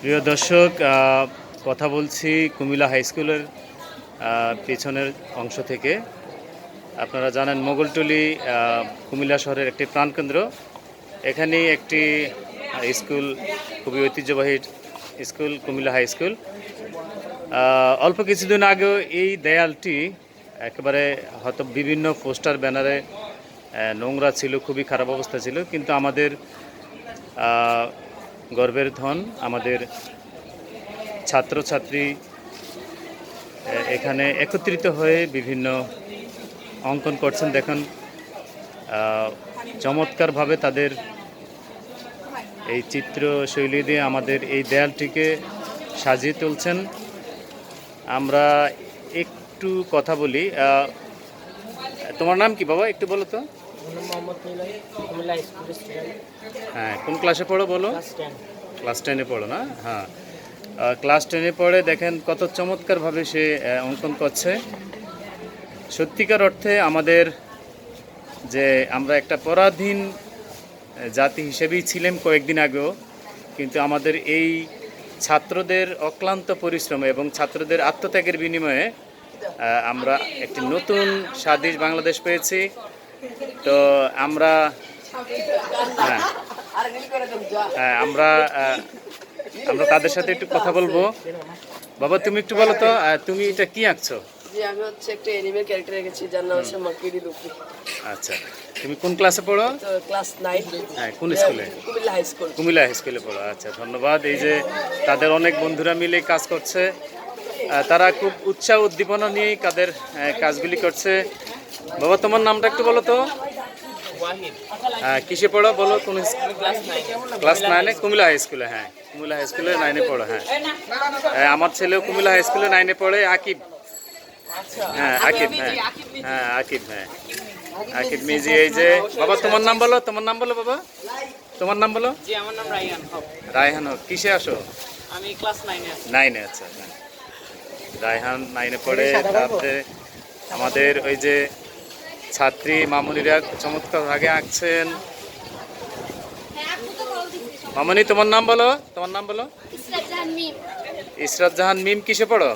প্রিয় দর্শক কথা বলছি কুমিল্লা হাই স্কুলের পেছনের অংশ থেকে। আপনারা জানেন মোগলটুলি কুমিল্লা শহরের একটি প্রাণকেন্দ্র। এখানেই একটি স্কুল, খুবই ঐতিহ্যবাহী স্কুল, কুমিল্লা হাই স্কুল। অল্প কিছুদিন আগেও এই দেয়ালটি একেবারে হয়তো বিভিন্ন পোস্টার, ব্যানারে নোংরা ছিল, খুবই খারাপ অবস্থা ছিল, কিন্তু আমাদের গর্বের ধন, আমাদের ছাত্রছাত্রী এখানে একত্রিত হয়ে বিভিন্ন অঙ্কন করছেন। দেখেন চমৎকারভাবে তাদের এই চিত্র শৈলী দিয়ে আমাদের এই দেয়ালটিকে সাজিয়ে তুলছেন। আমরা একটু কথা বলি তোমার নাম কি বাবা? একটু বলো তো। হ্যাঁ কোন ক্লাসে পড়ো বলো? ক্লাস টেনে পড়ো না? হ্যাঁ। ক্লাস টেনে পড়ে দেখেন কত চমৎকারভাবে সে অঙ্কন করছে। সত্যিকার অর্থে আমাদের যে আমরা একটা পরাধীন জাতি হিসেবেই ছিলাম কয়েকদিন আগেও কিন্তু আমাদের এই ছাত্রদের অক্লান্ত পরিশ্রম এবং ছাত্রদের আত্মত্যাগের বিনিময়ে আমরা একটি নতুন স্বাদেশ বাংলাদেশ পেয়েছি। তো আমরা হ্যাঁ। হ্যাঁ আমরা আমরা তাদের সাথে একটু কথা বলব। বাবা তুমি একটু বলো তো তুমি এটা কি আঁকছো? জি আমি হচ্ছে একটা এনিমেল ক্যারেক্টার রেখেছি যার নাম হচ্ছে মাকিরি লুকি আচ্ছা তুমি কোন ক্লাসে পড়ো? ক্লাস হ্যাঁ কোন স্কুলে Comilla high school Comilla high স্কুলে পড়ো আচ্ছা ধন্যবাদ। এই যে তাদের অনেক বন্ধুরা মিলে কাজ করছে তারা খুব উৎসাহ উদ্দীপনা নিয়েই তাদের কাজগুলি করছে। বাবা তোমার নামটা একটু বলো তো। হ্যাঁ কিসে পড়ো বলো? কোন ক্লাস নাইনে। কুমিল্লা হাই স্কুলে হ্যাঁ। কুমিল্লা হাই স্কুলে নাইনে পড়ো হ্যাঁ। হ্যাঁ, আমার ছেলেও কুমিল্লা হাই স্কুলে নাইনে পড়ে আকিব। হ্যাঁ আকিব হ্যাঁ। হ্যাঁ আকিব হ্যাঁ। আকিব মিজি এই যে বাবা তোমার নাম বলো তোমার নাম বলো বাবা। তোমার নাম বলো? জি আমার নাম রাইয়ান হক। রায়হান হক কিসে আসো? আমি ক্লাস নাইনে আছি। নাইনে আচ্ছা। হ্যাঁ। রায়হান নাইনে পড়ে তারপরে আমাদের ওই যে ছাত্রী মামুনিরা চমৎকার ভাগে আঁকছেন। মামনি তোমার নাম বলো? তোমার নাম বলো? ইসরাত জাহান মিম। কিসে পড়ো?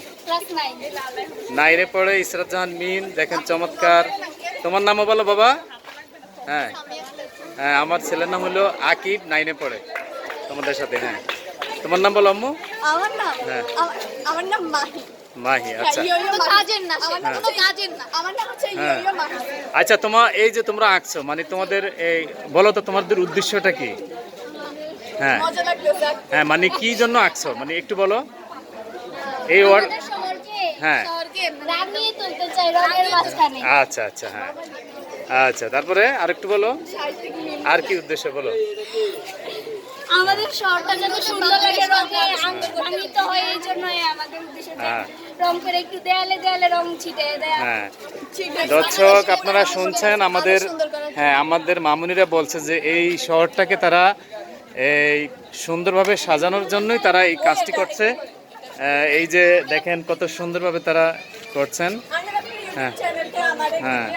নাইনে পড়ে ইসরাত জাহান মিম দেখেন চমৎকার। তোমার নামও বলো বাবা। হ্যাঁ। হ্যাঁ আমার ছেলের নাম হলো আকিব নাইনে পড়ে তোমাদের সাথে হ্যাঁ। তোমার নাম বলো আম্মু। আমার নাম হ্যাঁ। আমার নাম মাহি। মাহি আচ্ছা। হ্যাঁ। আচ্ছা তোমার এই যে তোমরা আঁকছো মানে তোমাদের এই বলো তো তোমাদের উদ্দেশ্যটা কি? হ্যাঁ। হ্যাঁ মানে কি জন্য আঁকছো? মানে একটু বলো। এই ওয়ার্ড হ্যাঁ। মাঝখানে। আচ্ছা আচ্ছা হ্যাঁ। আচ্ছা তারপরে আর একটু বলো আর কি উদ্দেশ্য বলো? আমাদের শহরটা যত সুন্দর লাগে রাঙিত হয় এই জন্যই আমাদের উদ্দেশ্য হ্যাঁ। রং করে একটু দেয়ালে দেয়ালে রং ছিটে দেয়া হ্যাঁ। দর্শক আপনারা শুনছেন আমাদের হ্যাঁ আমাদের মামুনিরা বলছে যে এই শহরটাকে তারা এই সুন্দরভাবে সাজানোর জন্যই তারা এই কাজটি করছে। এই যে দেখেন কত সুন্দরভাবে তারা করছেন। হ্যাঁ। হ্যাঁ।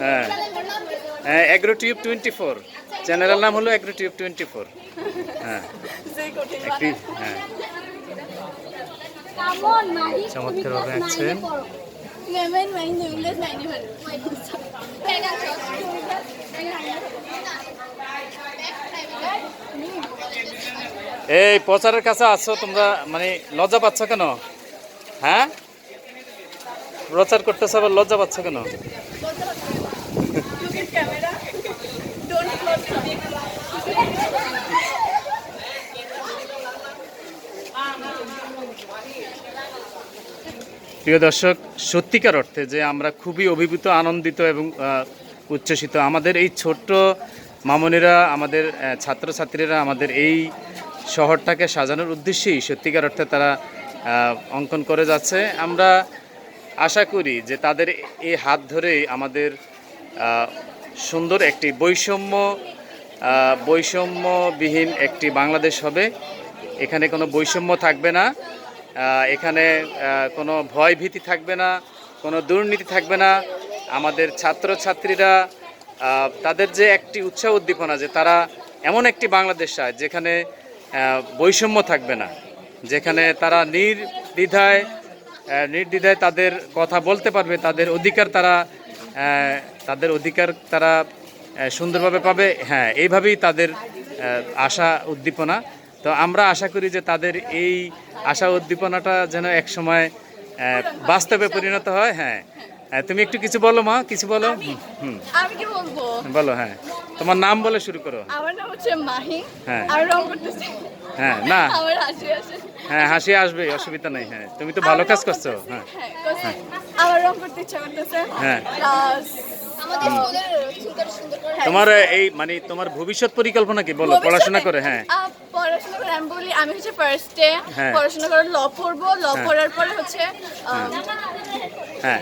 হ্যাঁ। হ্যাঁ অ্যাগ্রোটিউব টোয়েন্টি ফোর চ্যানেলের নাম হলো অ্যাগ্রোটিউব টোয়েন্টি ফোর হ্যাঁ। হ্যাঁ। Come on Mahi? চমৎকারভাবে আঁকছেন। এই প্রচারের কাছে আছো তোমরা মানে লজ্জা পাচ্ছ কেন? হ্যাঁ? প্রচার করতেছ আবার লজ্জা পাচ্ছ কেন? প্রিয় দর্শক, সত্যিকার অর্থে যে আমরা খুবই অভিভূত, আনন্দিত এবং উচ্ছ্বসিত, আমাদের এই ছোট্ট মামনিরা, আমাদের ছাত্রছাত্রীরা আমাদের এই শহরটাকে সাজানোর উদ্দেশ্যেই সত্যিকার অর্থে তারা অঙ্কন করে যাচ্ছে। আমরা আশা করি যে তাদের এই হাত ধরেই আমাদের সুন্দর একটি বৈষম্য বৈষম্যবিহীন একটি বাংলাদেশ হবে। এখানে কোনো বৈষম্য থাকবে না। এখানে কোনো ভয় ভীতি থাকবে না, কোনো দুর্নীতি থাকবে না। আমাদের ছাত্রছাত্রীরা তাদের যে একটি উৎসাহ উদ্দীপনা যে তারা এমন একটি বাংলাদেশ চায় যেখানে বৈষম্য থাকবে না, যেখানে তারা নির্দ্বিধায় নির্দ্বিধায় তাদের কথা বলতে পারবে, তাদের অধিকার তারা তাদের অধিকার তারা সুন্দরভাবে পাবে। হ্যাঁ এইভাবেই তাদের আশা উদ্দীপনা। তো আমরা আশা করি যে তাদের এই আশা উদ্দীপনাটা যেন এক সময় বাস্তবে পরিণত হয়। হ্যাঁ তুমি একটু কিছু বলো মা কিছু বলো? হুম, হুম। আমি কি বলব? বলো হ্যাঁ। তোমার নাম বলে শুরু করো। আমার নাম হচ্ছে মাহি। হ্যাঁ। আর রং করতেছি। হ্যাঁ না। আমার হাসি আসে। হ্যাঁ হাসি আসবে অসুবিধা নেই। হ্যাঁ তুমি তো ভালো কাজ করছ। হ্যাঁ। হ্যাঁ আমার রং করতে ইচ্ছা করতেছে। হ্যাঁ। তোমার এই মানে তোমার ভবিষ্যৎ পরিকল্পনা কি? বলো পড়াশোনা করে হ্যাঁ। পড়াশোনা করে আমি বলি আমি হচ্ছে ফার্স্টে হ্যাঁ। পড়াশোনা করে ল পড়ব। ল হ্যাঁ। পড়ার পরে হচ্ছে হ্যাঁ। হ্যাঁ।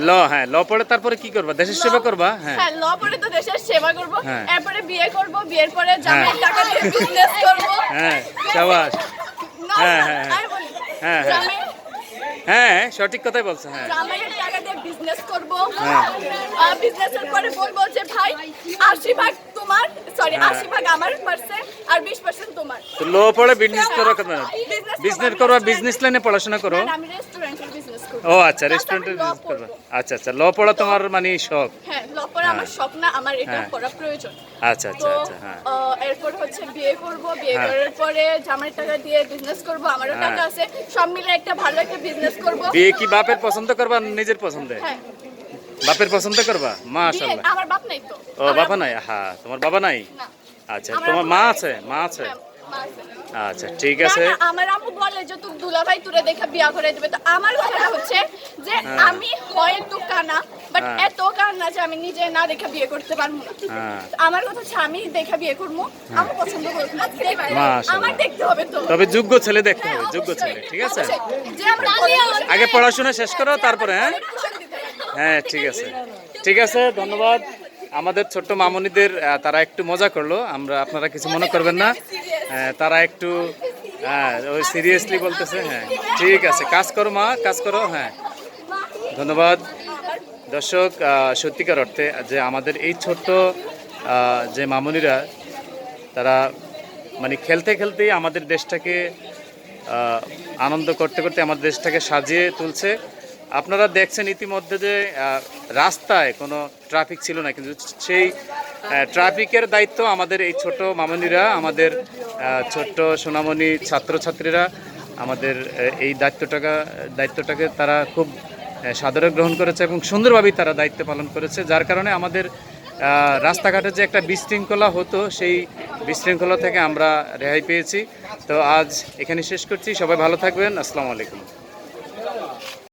ল হ্যাঁ ল পড়ে তারপরে কি করবা? দেশের সেবা করবা? হ্যাঁ। হ্যাঁ ল পড়ে তো দেশের সেবা করব। হ্যাঁ। এরপরে বিয়ে করব। বিয়ের পরে জামাই টাকা দিয়ে বিজনেস করব। হ্যাঁ হ্যাঁ, হ্যাঁ, হ্যাঁ, হ্যাঁ। হ্যাঁ সঠিক কথাই বলছো হ্যাঁ জামাইয়ের টাকা দিয়ে বিজনেস করব। বিজনেসের পরে বলব যে ভাই আশি ভাগ তোমার সরি হ্যাঁ। আশি ভাগ আমার পারছে আর বিশ পার্সেন্ট তোমার তো লো পড়ে বিজনেস করো কেন বিজনেস করো বিজনেস লাইনে পড়াশোনা করো আমি রেস্টুরেন্টের ও আচ্ছা করবা। আচ্ছা আচ্ছা ল পড়া তোমার মানে শখ। হ্যাঁ ল পড়া আমার স্বপ্ন আমার এটা হ্যাঁ। পড়া প্রয়োজন। আচ্ছা আচ্ছা আচ্ছা হ্যাঁ। এরপর হচ্ছে বিয়ে করব। বিয়ে হ্যাঁ। করার পরে জামাই টাকা দিয়ে বিজনেস করব আমারও। টাকা আছে। সব মিলে একটা ভালো একটা বিজনেস করব। বিয়ে কি বাপের পছন্দ করবা নিজের পছন্দে হ্যাঁ। বাপের পছন্দ করবা? মাশাআল্লাহ। আমার বাপ নাই তো। ও বাবা নাই? হ্যাঁ তোমার বাবা নাই? আচ্ছা তোমার মা আছে মা আছে? মা আছে। আচ্ছা ঠিক আছে। আমার আম্মু বলে যে তুই দুলাভাই তুরে দেখে বিয়া করে দেবে। তো আমার কথা হচ্ছে যে আমি হয় একটু কানা বাট হ্যাঁ। এত কানা যে আমি নিজে না দেখে বিয়ে করতে পারব না। হ্যাঁ। আমার কথা হচ্ছে আমি দেখে বিয়ে করব আমার পছন্দ করব। আমার দেখতে হবে তো। তবে যোগ্য ছেলে দেখতে হবে যোগ্য ছেলে ঠিক আছে? যে আমরা আগে পড়াশোনা শেষ করো তারপরে হ্যাঁ। হ্যাঁ ঠিক আছে। ঠিক আছে ধন্যবাদ। আমাদের ছোট্ট মামনিদের তারা একটু মজা করল আমরা আপনারা কিছু মনে করবেন না। তারা একটু হ্যাঁ ওই সিরিয়াসলি বলতেছে হ্যাঁ। ঠিক আছে, কাজ করো মা, কাজ করো হ্যাঁ। ধন্যবাদ। দর্শক সত্যিকার অর্থে যে আমাদের এই ছোট্ট যে মামুনিরা, তারা মানে খেলতে খেলতেই আমাদের দেশটাকে আনন্দ করতে করতে আমাদের দেশটাকে সাজিয়ে তুলছে। আপনারা দেখছেন ইতিমধ্যে যে রাস্তায় কোনো ট্রাফিক ছিল না, কিন্তু সেই ট্রাফিকের দায়িত্ব আমাদের এই ছোট মামনিরা, আমাদের ছোট্ট সোনামণি ছাত্রছাত্রীরা আমাদের এই দায়িত্বটাকে দায়িত্বটাকে তারা খুব সাদরে গ্রহণ করেছে এবং সুন্দরভাবেই তারা দায়িত্ব পালন করেছে, যার কারণে আমাদের রাস্তাঘাটে যে একটা বিশৃঙ্খলা হতো, সেই বিশৃঙ্খলা থেকে আমরা রেহাই পেয়েছি। তো আজ এখানে শেষ করছি। সবাই ভালো থাকবেন। আসসালামু আলাইকুম।